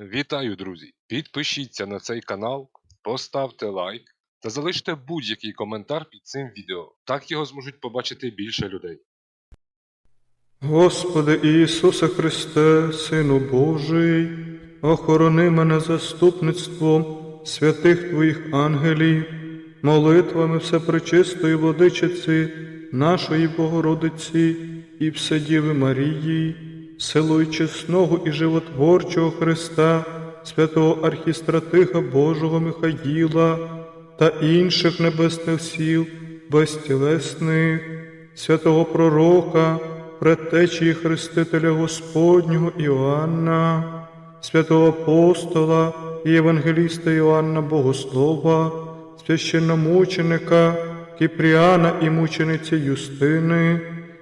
Вітаю, друзі! Підпишіться на цей канал, поставте лайк та залиште будь-який коментар під цим відео. Так його зможуть побачити більше людей. Господи Ісусе Христе, Сину Божий, охорони мене заступництвом святих Твоїх ангелів, молитвами всепречистої владичиці, нашої Богородиці і Вседіви Марії, силою чесного і животворчого Христа, святого архістратига Божого Михаїла та інших небесних сіл безтілесних, святого пророка, предтечії Хрестителя Господнього Іоанна, святого апостола і Євангеліста Іоанна Богослова, священномученика Кіпріана і мучениці Юстини,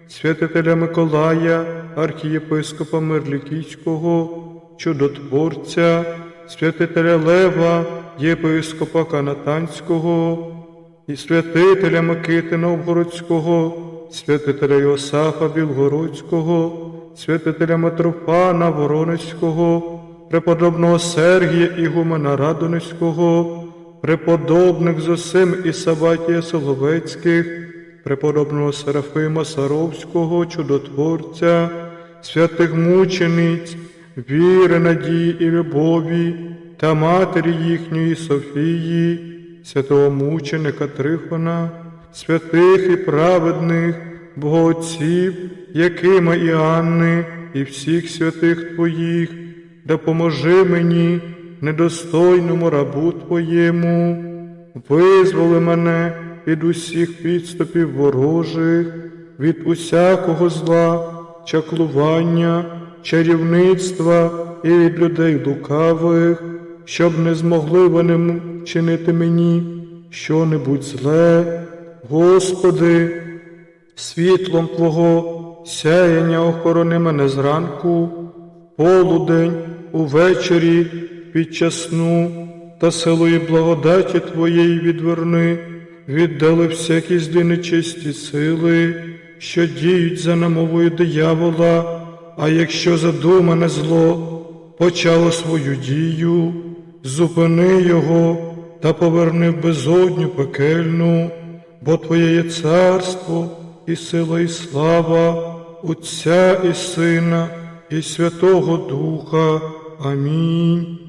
святителя Миколая, архієпископа Мирлікійського, чудотворця, святителя Лева, єпископа Канатанського, і святителя Микити Новгородського, святителя Йосафа Білгородського, святителя Митрофана Воронецького, преподобного Сергія Ігумена Радонецького, преподобних Зосим і Саватія Соловецьких, преподобного Серафима Саровського, чудотворця, святих мучениць, віри, надії і любові та матері їхньої Софії, святого мученика Трифона, святих і праведних, богоотців, Якима і Анни, і всіх святих Твоїх, допоможи мені, недостойному рабу Твоєму, визволи мене від усіх підступів ворожих, від усякого зла, чаклування, чарівництва і від людей лукавих, щоб не змогли вони чинити мені що-небудь зле. Господи, світлом Твого сяяння охорони мене зранку, полудень, увечері, під час сну та силою благодаті Твоєї відверни, віддали всякі злі нечисті сили, що діють за намовою диявола, а якщо задумане зло почало свою дію, зупини його та поверни в безодню пекельну, бо Твоє є царство, і сила, і слава, Отця і Сина, і Святого Духа. Амінь.